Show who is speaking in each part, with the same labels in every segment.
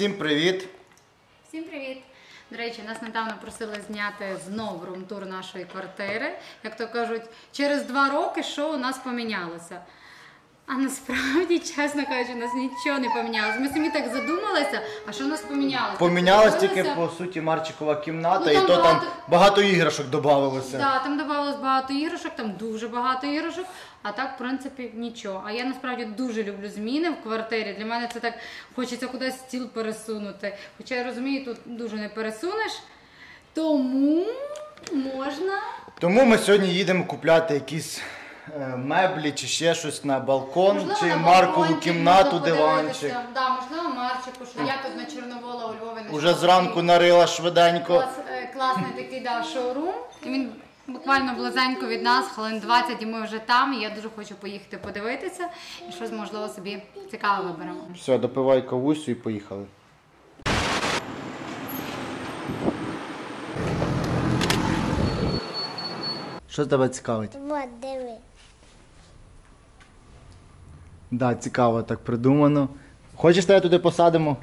Speaker 1: Всім привіт!
Speaker 2: Всім привіт! До речі, нас недавно просили зняти знов румтур нашої квартири. Як то кажуть, через два роки що у нас помінялося. А насправді, чесно кажучи, у нас нічого не помінялося. Ми самі так задумалися, а що у нас помінялося?
Speaker 1: Помінялась тільки по суті Марчикова кімната,
Speaker 2: Ну,
Speaker 1: і
Speaker 2: там
Speaker 1: то там
Speaker 2: багато-
Speaker 1: багато іграшок додавалося.
Speaker 2: Да, там додавалось багато іграшок, там дуже багато іграшок, а так, в принципі, нічого. А я насправді дуже люблю зміни в квартирі. Для мене це так хочеться кудись стіл пересунути. Хоча я розумію, тут дуже не пересунеш. Тому можна.
Speaker 1: Тому ми сьогодні їдемо купляти якісь меблі чи ще щось на балкон,
Speaker 2: Можливо,
Speaker 1: чи
Speaker 2: на
Speaker 1: Маркову
Speaker 2: балкончик
Speaker 1: кімнату,
Speaker 2: можна
Speaker 1: диванчик.
Speaker 2: подивитися. Да, можливо, Марчику, що я тут на Чорновола у Львові не
Speaker 1: Уже зранку нарила швиденько.
Speaker 2: Клас, е, класний такий да, шоурум. І він буквально близенько від нас, хвилин 20, і ми вже там. І я дуже хочу поїхати подивитися і щось можливо собі цікаве виберемо.
Speaker 1: Все, допивай кавусю і поїхали. Що тебе цікавить?
Speaker 3: Вот.
Speaker 1: Да, цікаво, так придумано. Хочеш, тебе туди посадимо?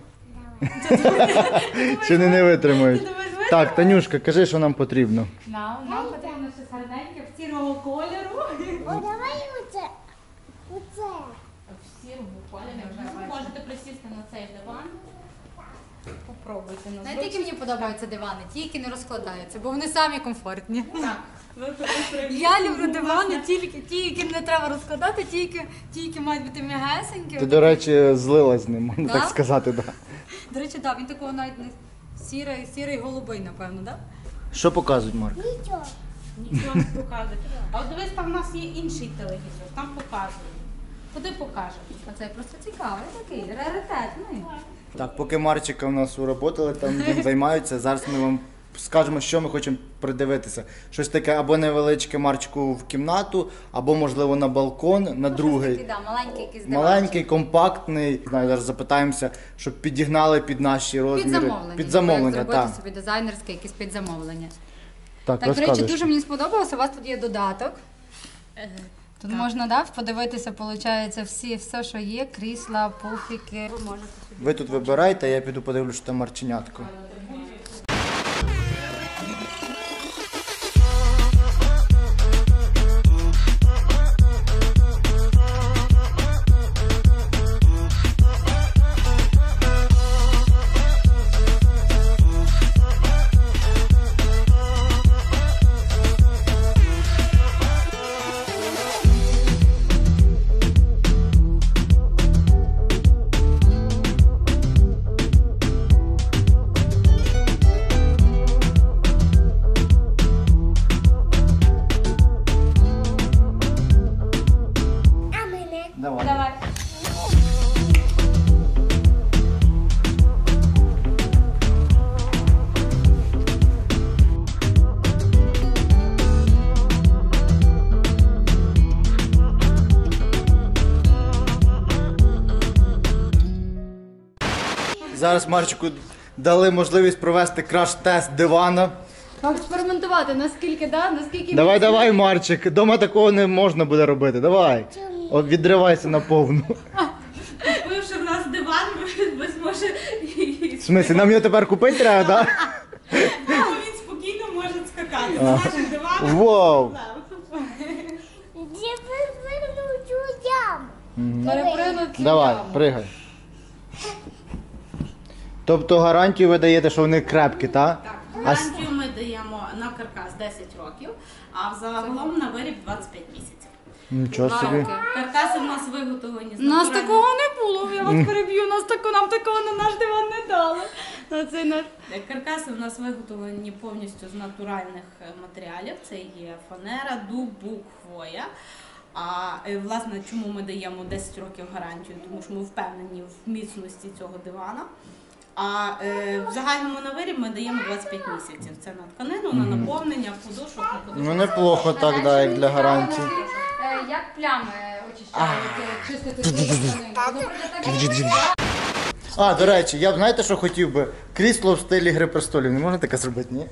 Speaker 1: Чи не, не витримають? Так, Танюшка, кажи, що нам потрібно.
Speaker 2: Нам, нам потрібно щось гарненьке в сірого кольору.
Speaker 3: О, давай оце. Оце.
Speaker 4: В сірому кольорі вже можете присісти на цей диван. Попробуйте на
Speaker 2: Знаєте, які мені подобаються дивани? Ті, які не розкладаються, бо вони самі комфортні. Я люблю дивани, тільки ті, які не треба розкладати, ті, які, ті, які мають бути м'ягесенькі.
Speaker 1: Ти, до речі, злила з ним, можна так сказати. Да.
Speaker 2: До речі, так, він такого навіть не сірий, сірий голубий, напевно, так?
Speaker 1: Що показують, Марк?
Speaker 3: Нічого.
Speaker 4: Нічого не показує. А от дивись, там в нас є інший телевізор, там показує. Куди покаже?
Speaker 2: А це просто цікавий такий, раритетний.
Speaker 1: Так, поки Марчика у нас уроботали, там він займаються, зараз ми вам скажемо, що ми хочемо придивитися. Щось таке або невеличке Марчику в кімнату, або, можливо, на балкон, на
Speaker 2: Такий,
Speaker 1: другий.
Speaker 2: да, маленький якийсь
Speaker 1: Маленький, компактний. Знаю, зараз запитаємося, щоб підігнали під наші розміри.
Speaker 2: Під замовлення.
Speaker 1: Під замовлення,
Speaker 2: зробити
Speaker 1: так.
Speaker 2: собі дизайнерське якесь під замовлення.
Speaker 1: Так,
Speaker 2: Так, до речі,
Speaker 1: розказуєш.
Speaker 2: дуже мені сподобалося. У вас тут є додаток. Тут можна да, подивитися, виходить, всі, все, що є, крісла, пуфіки. Ви.
Speaker 1: Ви тут вибирайте, я піду подивлюсь, що там марченятко. Зараз Марчику дали можливість провести краш-тест дивана.
Speaker 2: Експериментувати, наскільки, да? наскільки
Speaker 1: Давай, давай, Марчик. Дома такого не можна буде робити. Давай. От відривайся на повну.
Speaker 4: Купивши в нас диван, ви зможе
Speaker 1: В смислі, нам його тепер купити треба, так?
Speaker 4: він спокійно може скакати. З нашим диваном.
Speaker 1: Вау!
Speaker 3: Де вивернуть у яму?
Speaker 1: Давай, пригай. Тобто гарантію ви даєте, що вони крепкі, так?
Speaker 4: Так,
Speaker 1: А с-
Speaker 4: гарантію ми даємо на каркас 10 років, а взагалом на виріб 25 місяців.
Speaker 1: Нічого собі.
Speaker 4: Каркаси в нас виготовлені з
Speaker 2: У нас
Speaker 4: натуральних-
Speaker 2: такого не було, я вас переб'ю, нас тако, нам такого на наш диван не дали. На цей наш.
Speaker 4: Е, Каркаси в нас виготовлені повністю з натуральних е, матеріалів. Це є фанера, дуб, бук, хвоя. А е, власне, чому ми даємо 10 років гарантію? Тому що ми впевнені в міцності цього дивана. А е, в загальному на виріб ми даємо 25 місяців. Це на тканину, на наповнення, подушок, на подушок.
Speaker 1: Ну неплохо так, да, як для гарантії.
Speaker 2: Е, Як плями очищають, чистити чистити тканину.
Speaker 1: А, до речі, я б знаєте, що хотів би? Крісло в стилі Гри престолів. Не можна таке зробити, ні?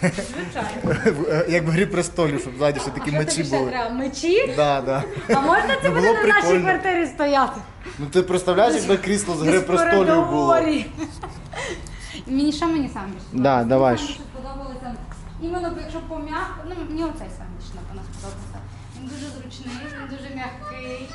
Speaker 4: Звичайно.
Speaker 1: Як в грі престолів, щоб ззаді ще такі мечі були.
Speaker 2: Мечі?
Speaker 1: Да, да.
Speaker 2: А можна це
Speaker 1: Ну,
Speaker 2: буде
Speaker 1: було
Speaker 2: на нашій
Speaker 1: прикольно.
Speaker 2: квартирі стояти?
Speaker 1: Ну ти представляєш, якби крісло з гри престолів було.
Speaker 2: Коридорі. Мені що мені сам більше
Speaker 1: Да,
Speaker 2: сподобалося?
Speaker 1: давай.
Speaker 2: Мені більше сподобалося. Іменно якщо пом'як, ну мені оцей сам більше напевно сподобався. Він дуже зручний, він дуже м'який.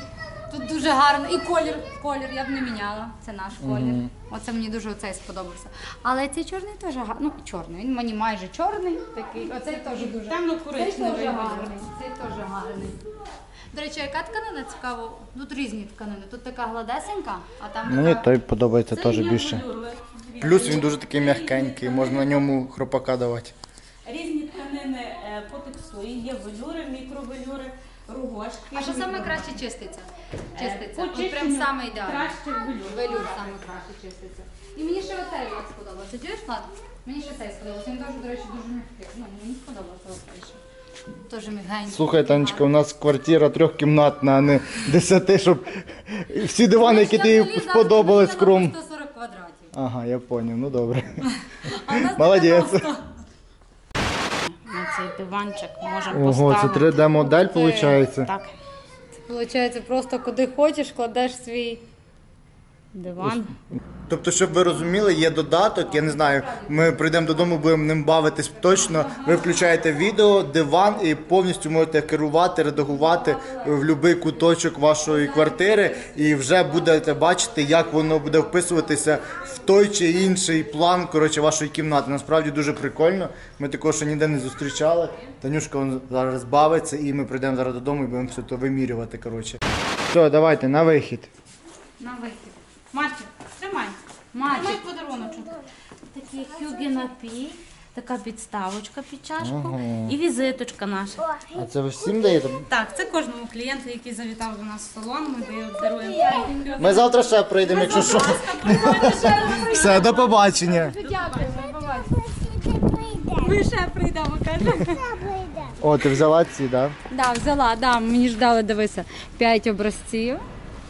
Speaker 2: Тут дуже гарно. І колір, колір я б не міняла. Це наш колір. Оце мені дуже оцей сподобався. Але цей чорний теж гарний. Ну, чорний. Він мені майже чорний такий. Оцей теж дуже. Цей
Speaker 4: Темно-коричневий.
Speaker 2: гарний. Цей теж гарний. До речі, яка тканина цікаво? Тут різні тканини. Тут така гладесенька, а там
Speaker 1: Мені
Speaker 2: така...
Speaker 1: той подобається теж більше. Плюс він дуже такий м'якенький, можна на ньому хропака давати.
Speaker 4: Різні тканини е, по текстурі, є велюри, мікровелюри, ругошки.
Speaker 2: А що саме краще чиститься? Чиститься.
Speaker 4: Е,
Speaker 2: От прям саме ідеально.
Speaker 4: краще велюр.
Speaker 2: Велюр саме краще чиститься. І мені ще оцей Влад сподобався. Чуєш, Влад? Мені ще цей сподобався. Він теж, до речі, дуже м'який. Ну, мені сподобався оцей ще. Теж мігенький.
Speaker 1: Слухай, Танечка, у нас квартира трьохкімнатна, а не десяти, щоб всі дивани, які тобі сподобались, кром.
Speaker 2: 140 квадратів.
Speaker 1: Ага, я поняв, ну добре.
Speaker 2: А в нас
Speaker 1: Молодець.
Speaker 4: Цей диванчик можемо
Speaker 1: Ого, це 3D-модель,
Speaker 2: Це-
Speaker 1: виходить.
Speaker 4: Так,
Speaker 2: Получається, просто куди хочеш, кладеш свій
Speaker 4: диван.
Speaker 1: Тобто, щоб ви розуміли, є додаток, я не знаю, ми прийдемо додому, будемо ним бавитись точно. Ви включаєте відео, диван і повністю можете керувати, редагувати в будь-який куточок вашої квартири, і вже будете бачити, як воно буде вписуватися в той чи інший план коротше, вашої кімнати. Насправді дуже прикольно. Ми такого ще ніде не зустрічали. Танюшка вон зараз бавиться, і ми прийдемо зараз додому і будемо все то вимірювати. Коротше. Все, давайте на вихід.
Speaker 2: на вихід.
Speaker 4: Мартін, тримай.
Speaker 2: Мальчик.
Speaker 4: Тримай подаруночок. Такий хюгі напій, така підставочка під чашку і візиточка наша.
Speaker 1: А це ви всім даєте?
Speaker 4: Так, це кожному клієнту, який завітав до нас в салон, ми даруємо.
Speaker 1: Ми завтра ще прийдемо, якщо що. Все, до побачення.
Speaker 2: Ми ще прийдемо, каже.
Speaker 1: О, ти взяла ці, так?
Speaker 2: Да, взяла, да, мені ж дали, дивися, 5 образців,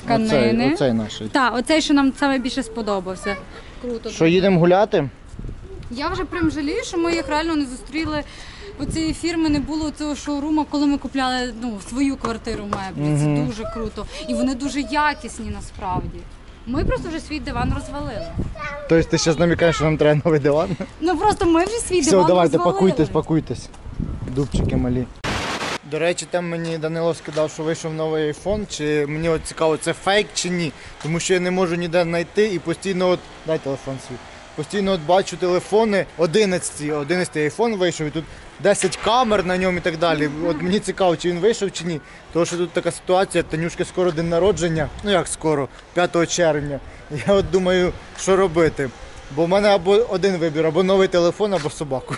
Speaker 1: Да? Оцей, оцей наш.
Speaker 2: Так, оцей, що нам саме більше сподобався. Круто.
Speaker 1: Що їдемо гуляти?
Speaker 2: Я вже прям жалію, що ми їх реально не зустріли. У цієї фірми не було цього шоуруму, коли ми купляли ну, свою квартиру меблі. Це дуже круто. І вони дуже якісні насправді. Ми просто вже свій диван розвалили.
Speaker 1: Тобто ти зараз намікаєш, що нам треба новий диван?
Speaker 2: Ну просто ми вже свій
Speaker 1: Все,
Speaker 2: диван
Speaker 1: давайте,
Speaker 2: розвалили.
Speaker 1: пакуйтесь, пакуйтесь. Дубчики малі. До речі, там мені Данило сказав, що вийшов новий айфон, чи мені от цікаво, це фейк чи ні. Тому що я не можу ніде знайти і постійно от. Дай телефон свій. Постійно от бачу телефони 11, 11 айфон вийшов, і тут 10 камер на ньому і так далі. От мені цікаво, чи він вийшов чи ні. Тому що тут така ситуація, Танюшки скоро день народження, ну як скоро, 5 червня. Я от думаю, що робити. Бо в мене або один вибір, або новий телефон, або собаку.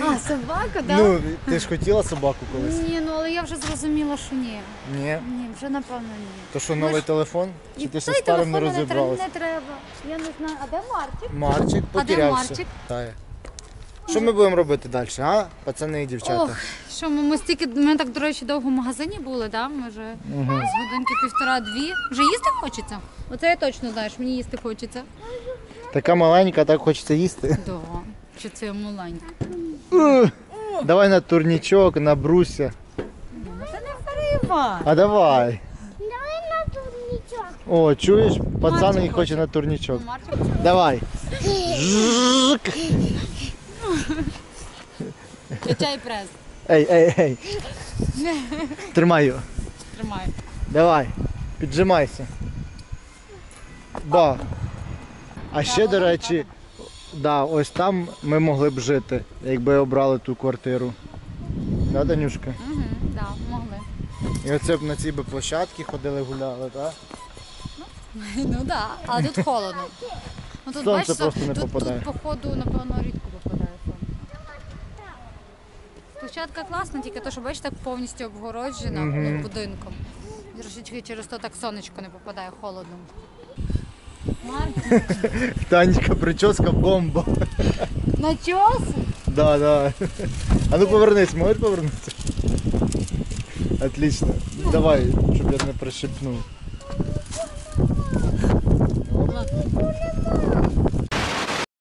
Speaker 2: А, собака, да?
Speaker 1: Ну, ти ж хотіла собаку колись?
Speaker 2: Ні, ну але я вже зрозуміла, що ні.
Speaker 1: Ні.
Speaker 2: Ні, вже напевно ні.
Speaker 1: То що новий телефон? Чи ти ще старим не розібралась?
Speaker 2: не треба. Я не знаю, а де Мартік?
Speaker 1: Марчик
Speaker 2: А де
Speaker 1: потерявся.
Speaker 2: Марчик?
Speaker 1: Тає. Що ми будемо робити далі, а? Пацани і дівчата.
Speaker 2: Ох, що ми, ми стільки, ми так, до речі, довго в магазині були, да? Ми вже з годинки півтора-дві. Вже їсти хочеться? Оце я точно знаю, що мені їсти хочеться.
Speaker 1: Така маленька, так хочеться їсти.
Speaker 2: Да. Чи це маленька?
Speaker 1: Давай на турнічок, на бруся.
Speaker 2: Це не гриба.
Speaker 1: А давай.
Speaker 3: Давай на турнічок.
Speaker 1: О, чуєш? Пацан і хоче на турнічок.
Speaker 2: Марчик.
Speaker 1: Давай. Жжик. Да. Ось там ми могли б жити, якби обрали ту квартиру. Да, Данюшка?
Speaker 2: Угу, да, могли.
Speaker 1: І оце б на цій би площадці ходили, гуляли, так?
Speaker 2: Ну так, да, але тут холодно. Ну, тут,
Speaker 1: Сонце
Speaker 2: бачиш,
Speaker 1: просто не
Speaker 2: тут,
Speaker 1: попадає.
Speaker 2: Тут, походу, напевно, рідко попадає сонце. Площадка класна, тільки то, що бачиш, так повністю обгороджена ну, будинком. Трошечки через то так сонечко не попадає холодно.
Speaker 1: Танечка, прическа бомба.
Speaker 2: начос?
Speaker 1: Да, да. А ну повернись, можеш повернутися? Отлично. Давай, щоб я не прищипнув.